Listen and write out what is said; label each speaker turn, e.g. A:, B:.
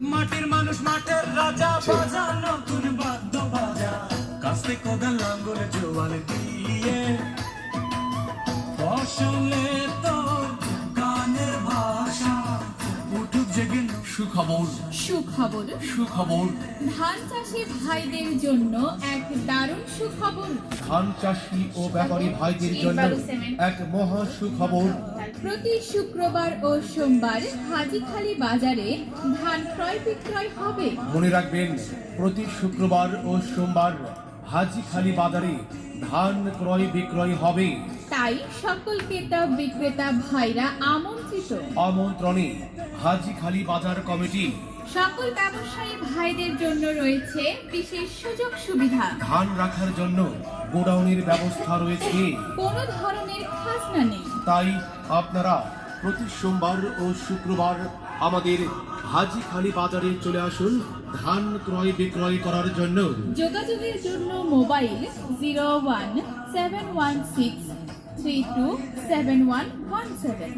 A: মাটির মানুষ মাঠের রাজা বাজা নতুন বাদ্য বাজা। কাস্তে কোদাল লাঙ্গল জোয়াল দিয়ে। ফসলে
B: সুখবর।
C: সুখবর।
B: সুখবর।
C: ধান চাষি ভাইদের জন্য এক দারুণ সুখবর।
D: ধান চাষি ও ব্যাপারী ভাইদের জন্য এক মহা সুখবর।
C: প্রতি শুক্রবার ও সোমবার হাজিখালি বাজারে ধান ক্রয় বিক্রয় হবে।
D: মনে রাখবেন প্রতি শুক্রবার ও সোমবার হাজিখালি বাজারে ধান ক্রয় বিক্রয় হবে।
C: তাই সকল ক্রেতা বিক্রেতা ভাইরা আমন্ত্রিত।
D: আমন্ত্রণে হাজিখালি বাজার কমিটি।
C: সকল ব্যবসায়ী ভাইদের জন্য রয়েছে বিশেষ সুযোগ সুবিধা।
D: ধান রাখার জন্য গোডাউনের ব্যবস্থা রয়েছে।
C: কোনো ধরনের খাজনা নেই।
D: তাই আপনারা প্রতি সোমবার ও শুক্রবার আমাদের হাজিখালি বাজারে চলে আসুন ধান ক্রয় বিক্রয় করার জন্য।
C: যোগাযোগের জন্য mobile zero one seven one six three two seven one one seven.